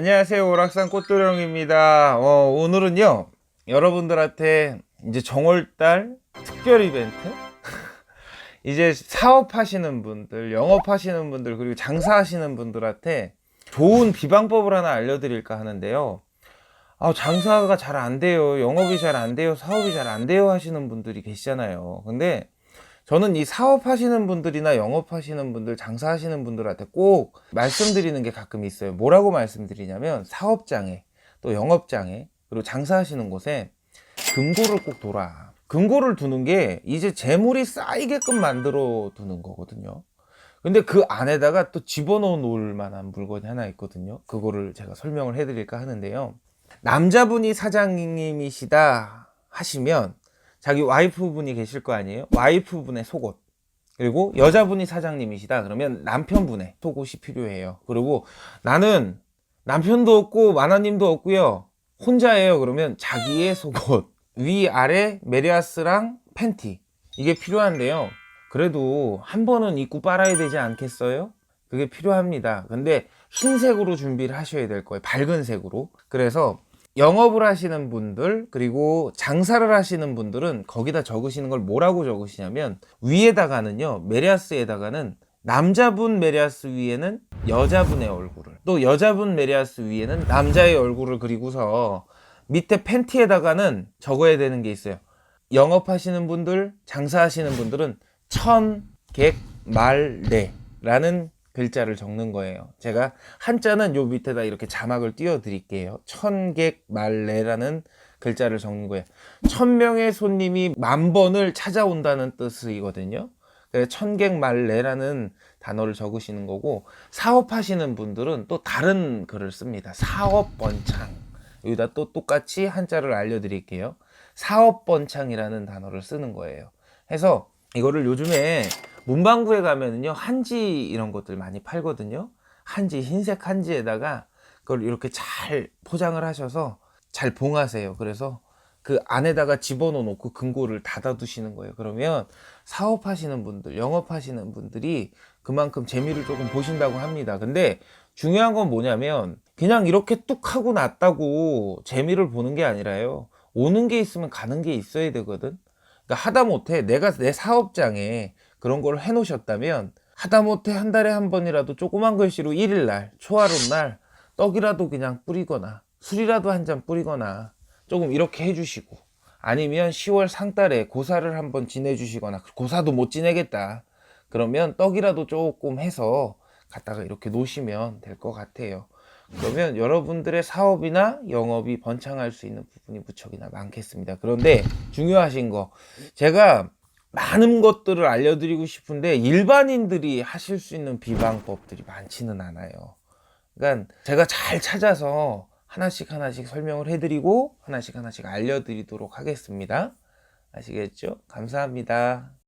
안녕하세요. 오락산 꽃도령입니다. 어, 오늘은요 여러분들한테 이제 정월달 특별 이벤트? 이제 사업하시는 분들 영업하시는 분들 그리고 장사하시는 분들한테 좋은 비방법을 하나 알려드릴까 하는데요. 아, 장사가 잘 안 돼요. 영업이 잘 안 돼요. 사업이 잘 안 돼요 하시는 분들이 계시잖아요. 근데 저는 이 사업하시는 분들이나 영업하시는 분들, 장사하시는 분들한테 꼭 말씀드리는 게 가끔 있어요. 뭐라고 말씀드리냐면 사업장에 또 영업장에 그리고 장사하시는 곳에 금고를 꼭 둬라. 금고를 두는 게 이제 재물이 쌓이게끔 만들어 두는 거거든요. 근데 그 안에다가 또 집어넣어 놓을 만한 물건이 하나 있거든요. 그거를 제가 설명을 해드릴까 하는데요. 남자분이 사장님이시다 하시면 자기 와이프분이 계실 거 아니에요? 와이프분의 속옷. 그리고 여자분이 사장님이시다. 그러면 남편분의 속옷이 필요해요. 그리고 나는 남편도 없고 마나님도 없고요. 혼자예요. 그러면 자기의 속옷. 위, 아래, 메리아스랑 팬티. 이게 필요한데요. 그래도 한 번은 입고 빨아야 되지 않겠어요? 그게 필요합니다. 근데 흰색으로 준비를 하셔야 될 거예요. 밝은 색으로. 그래서 영업을 하시는 분들 그리고 장사를 하시는 분들은 거기다 적으시는 걸 뭐라고 적으시냐면 위에다가는요 메리아스에다가는 남자분 메리아스 위에는 여자분의 얼굴을 또 여자분 메리아스 위에는 남자의 얼굴을 그리고서 밑에 팬티에다가는 적어야 되는 게 있어요. 영업하시는 분들 장사하시는 분들은 천객말레라는 글자를 적는 거예요. 제가 한자는 요 밑에다 이렇게 자막을 띄워 드릴게요. 천객말레라는 글자를 적는 거예요. 천 명의 손님이 만 번을 찾아온다는 뜻이거든요. 그래서 천객말레라는 단어를 적으시는 거고 사업하시는 분들은 또 다른 글을 씁니다. 사업번창. 여기다 또 똑같이 한자를 알려드릴게요. 사업번창이라는 단어를 쓰는 거예요. 해서 이거를 요즘에 문방구에 가면은요 한지 이런 것들 많이 팔거든요. 한지 흰색 한지에다가 그걸 이렇게 잘 포장을 하셔서 잘 봉하세요. 그래서 그 안에다가 집어넣어 놓고 금고를 닫아 두시는 거예요. 그러면 사업하시는 분들 영업하시는 분들이 그만큼 재미를 조금 보신다고 합니다. 근데 중요한 건 뭐냐면 그냥 이렇게 뚝 하고 났다고 재미를 보는 게 아니라요. 오는 게 있으면 가는 게 있어야 되거든. 그러니까 하다못해 내가 내 사업장에 그런 걸 해놓으셨다면 하다못해 한 달에 한 번이라도 조그만 글씨로 1일날 초하룻날 떡이라도 그냥 뿌리거나 술이라도 한 잔 뿌리거나 조금 이렇게 해주시고 아니면 10월 상달에 고사를 한번 지내주시거나 고사도 못 지내겠다. 그러면 떡이라도 조금 해서 갖다가 이렇게 놓으시면 될 것 같아요. 그러면 여러분들의 사업이나 영업이 번창할 수 있는 부분이 무척이나 많겠습니다. 그런데 중요하신 거 제가 많은 것들을 알려드리고 싶은데 일반인들이 하실 수 있는 비방법들이 많지는 않아요. 그러니까 제가 잘 찾아서 하나씩 하나씩 설명을 해드리고 하나씩 하나씩 알려드리도록 하겠습니다. 아시겠죠? 감사합니다.